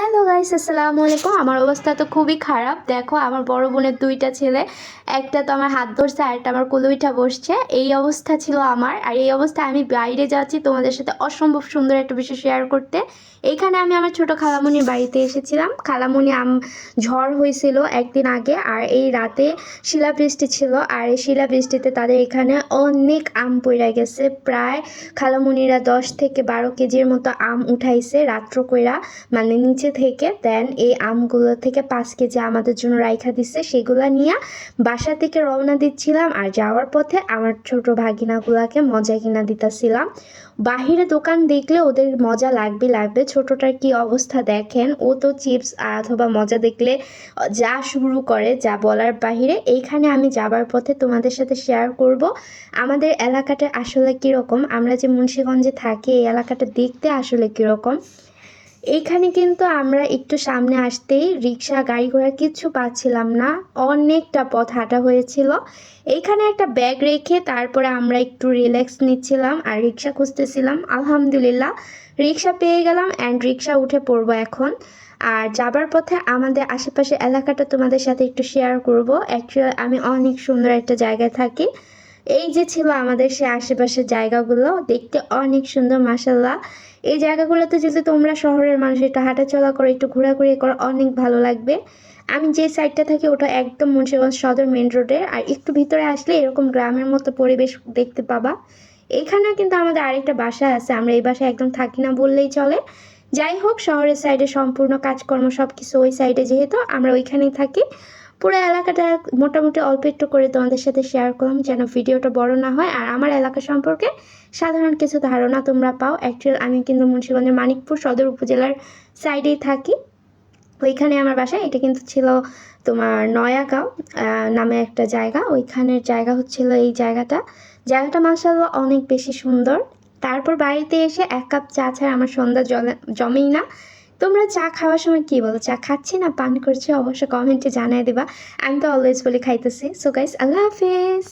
Hello guys আসসালামু আলাইকুম আমার অবস্থা তো খুবই খারাপ। দেখো, আমার বড় বোনের দুইটা ছেলে। একটা তো আমার হাত ধরছে আর একটা আমার কুলুইটা বসছে। এই অবস্থা ছিল আমার। আর এই অবস্থায় আমি বাইরে যাচ্ছি তোমাদের সাথে অসম্ভব সুন্দর একটা বিষয় শেয়ার করতে। এইখানে আমি আমার ছোট খালামুনির বাড়িতে এসেছিলাম। খালামুনি আম, ঝড় হয়েছিল একদিন আগে, আর এই রাতে শিলাবৃষ্টি ছিল। আর এই শিলাবৃষ্টিতে তাদের এখানে অনেক আম পড়ে গেছে। প্রায় খালামুনিরা দশ থেকে বারো কেজির মতো আম উঠাইছে রাত্র কইরা। মানে নিচে থেকে দেন এই আমগুলো থেকে পাঁচ কেজি আমাদের জন্য রাইখা দিচ্ছে সেগুলো নিয়ে বাসা থেকে রওনা দিচ্ছিলাম আর যাওয়ার পথে আমার ছোট ভাগিনাগুলাকে মজা কিনা দিতেছিলাম। বাহিরে দোকান দেখলে ওদের মজা লাগবে লাগবে, ছোটটার কি অবস্থা দেখেন, ও তো চিপস অথবা মজা দেখলে যা শুরু করে, যা বলার বাহিরে। এইখানে আমি যাবার পথে তোমাদের সাথে শেয়ার করব, আমাদের এলাকাটা আসলে কীরকম, আমরা যে মুন্সীগঞ্জে থাকি, এই এলাকাটা দেখতে আসলে কীরকম। এইখানে কিন্তু আমরা একটু সামনে আসতেই রিক্সা গাড়ি ঘোড়া কিচ্ছু পাচ্ছিলাম না। অনেকটা পথ হাঁটা হয়েছিল। এইখানে একটা ব্যাগ রেখে তারপরে আমরা একটু রিল্যাক্স নিচ্ছিলাম আর রিক্সা খুঁজতেছিলাম। আলহামদুলিল্লাহ রিক্সা পেয়ে গেলাম অ্যান্ড রিক্সা উঠে পড়ব এখন। আর যাবার পথে আমাদের আশেপাশে এলাকাটা তোমাদের সাথে একটু শেয়ার করব। অ্যাকচুয়ালি আমি অনেক সুন্দর একটা জায়গায় থাকি। এই যে ছিল আমাদের সে আশেপাশের জায়গাগুলো, দেখতে অনেক সুন্দর মাসাল্লাহ এই জায়গাগুলোতে যদি তোমরা শহরের মানুষ, একটু হাঁটাচলা করো, একটু ঘোরাঘুরি করো, অনেক ভালো লাগবে। আমি যে সাইডটা থাকি, ওটা একদম মুন্সিগঞ্জ সদর মেন রোডে আর একটু ভিতরে আসলে এরকম গ্রামের মতো পরিবেশ দেখতে পাবা। এখানেও কিন্তু আমাদের আরেকটা বাসা আছে, আমরা এই বাসায় একদম থাকি না বললেই চলে। যাই হোক, শহরের সাইডে সম্পূর্ণ কাজকর্ম সব কিছু ওই সাইডে যেহেতু, আমরা ওইখানেই থাকি। পুরো এলাকাটা মোটামুটি অল্প একটু করে তোমাদের সাথে শেয়ার করলাম যেন ভিডিওটা বড় না হয়। আর আমার এলাকা সম্পর্কে সাধারণ কিছু ধারণা তোমরা পাও। অ্যাকচুয়াল আমি কিন্তু মুন্সিগঞ্জের মানিকপুর সদর উপজেলার সাইডেই থাকি। ওইখানে আমার বাসা এটা কিন্তু ছিল তোমার নয়াগাঁও নামে একটা জায়গা। ওইখানের জায়গা হচ্ছিল এই জায়গাটা। জায়গাটা মাসাল্লাহ অনেক বেশি সুন্দর। তারপর বাড়িতে এসে এক কাপ চা ছাড়া আমার সন্ধ্যা জমেই না। তোমরা চা খাওয়ার সময় কি বলো? চা খাচ্ছি না? পান করছি? অবশ্যই কমেন্টে জানাই দেবা। আমি তো অলওয়েজ বলে খাইতেছি। সো গাইস আল্লাহ হাফিজ!